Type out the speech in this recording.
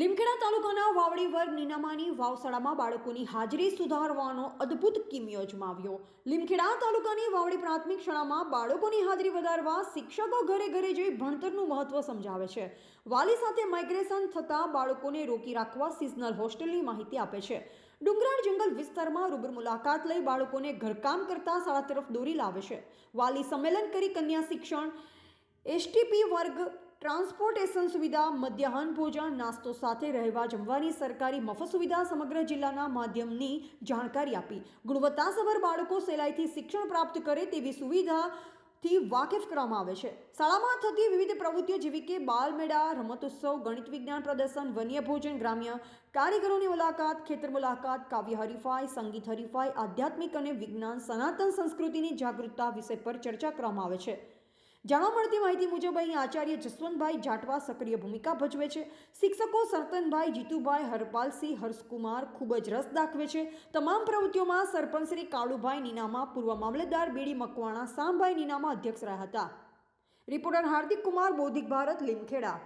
લીમખેડા તાલુકાના વાવડી વર્ગ નીનામાની વાવશાળામાં બાળકોની હાજરી સુધારવાનો અદ્ભુત કિમિયો આવ્યો લીમખેડા તાલુકાની વાવડી પ્રાથમિક શાળામાં બાળકોની હાજરી વધારવા શિક્ષકો ઘરે ઘરે જઈ ભણતરનું મહત્વ સમજાવે છે. વાલી સાથે માઇગ્રેશન થતાં બાળકોને રોકી રાખવા સિઝનલ હોસ્ટેલની માહિતી આપે છે. ડુંગરાળ જંગલ વિસ્તારમાં રૂબરૂ મુલાકાત લઈ બાળકોને ઘરકામ કરતા શાળા તરફ દોરી લાવે છે. વાલી સંમેલન કરી કન્યા શિક્ષણ એસટીપી વર્ગ, ટ્રાન્સપોર્ટેશન સુવિધા, મધ્યાહન ભોજન, નાસ્તો સાથે રહેવા જમવાની સરકારી મફત સુવિધા સમગ્ર જિલ્લાના માધ્યમની જાણકારી આપી. ગુણવત્તાસભર બાળકો સહેલાઈથી શિક્ષણ પ્રાપ્ત કરે તેવી સુવિધાથી વાકેફ કરવામાં આવે છે. શાળામાં થતી વિવિધ પ્રવૃત્તિઓ જેવી કે બાલમેળા, રમતોત્સવ, ગણિત વિજ્ઞાન પ્રદર્શન, વન્ય ભોજન, ગ્રામ્ય કારીગરોની મુલાકાત, ખેતર મુલાકાત, કાવ્ય હરીફાઈ, સંગીત હરીફાઈ, આધ્યાત્મિક અને વિજ્ઞાન સનાતન સંસ્કૃતિની જાગૃતતા વિષય પર ચર્ચા કરવામાં આવે છે. જાણવા મળતી માહિતી મુજબ અહીં આચાર્ય જસવંતભાઈ જાટવા સક્રિય ભૂમિકા ભજવે છે. શિક્ષકો સરતનભાઈ, જીતુભાઈ, હરપાલસિંહ, હર્ષકુમાર ખૂબ જ રસ દાખવે છે. તમામ પ્રવૃત્તિઓમાં સરપંચ શ્રી કાળુભાઈ નીનામા, પૂર્વ મામલતદાર બીડી મકવાણા, સામભાઈ નીનામા અધ્યક્ષ રહ્યા હતા. રિપોર્ટર હાર્દિક કુમાર બૌદ્ધિક ભારત, લીમખેડા.